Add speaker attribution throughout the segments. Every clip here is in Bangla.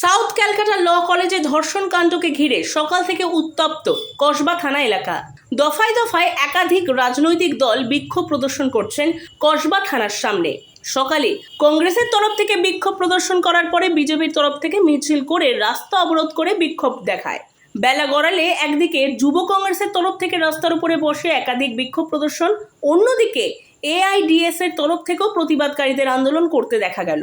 Speaker 1: সাউথ ক্যালকাটা ল কলেজে ধর্ষণ কাণ্ডকে ঘিরে সকাল থেকে উত্তপ্ত কসবা থানা এলাকা। দফায় দফায় একাধিক রাজনৈতিক দল বিক্ষোভ প্রদর্শন করছেন কসবা থানার সামনে। সকালে কংগ্রেসের তরফ থেকে বিক্ষোভ প্রদর্শন করার পরে বিজেপির তরফ থেকে মিছিল করে রাস্তা অবরোধ করে বিক্ষোভ দেখায়। বেলা গড়ালে একদিকে যুব কংগ্রেসের তরফ থেকে রাস্তার উপরে বসে একাধিক বিক্ষোভ প্রদর্শন, অন্যদিকে এআইডিএস এর তরফ থেকেও প্রতিবাদকারীদের আন্দোলন করতে দেখা গেল।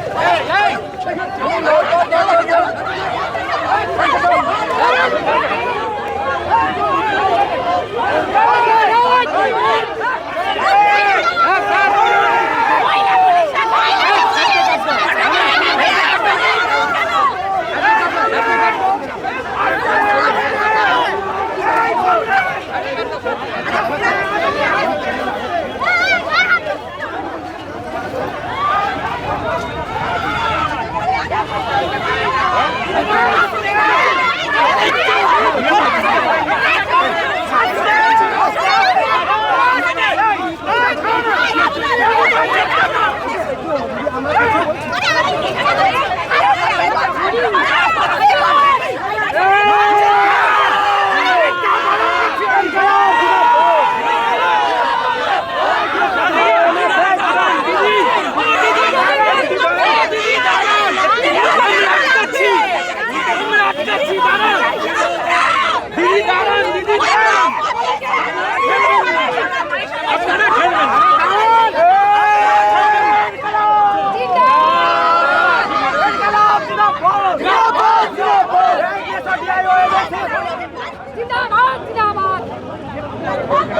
Speaker 1: Kita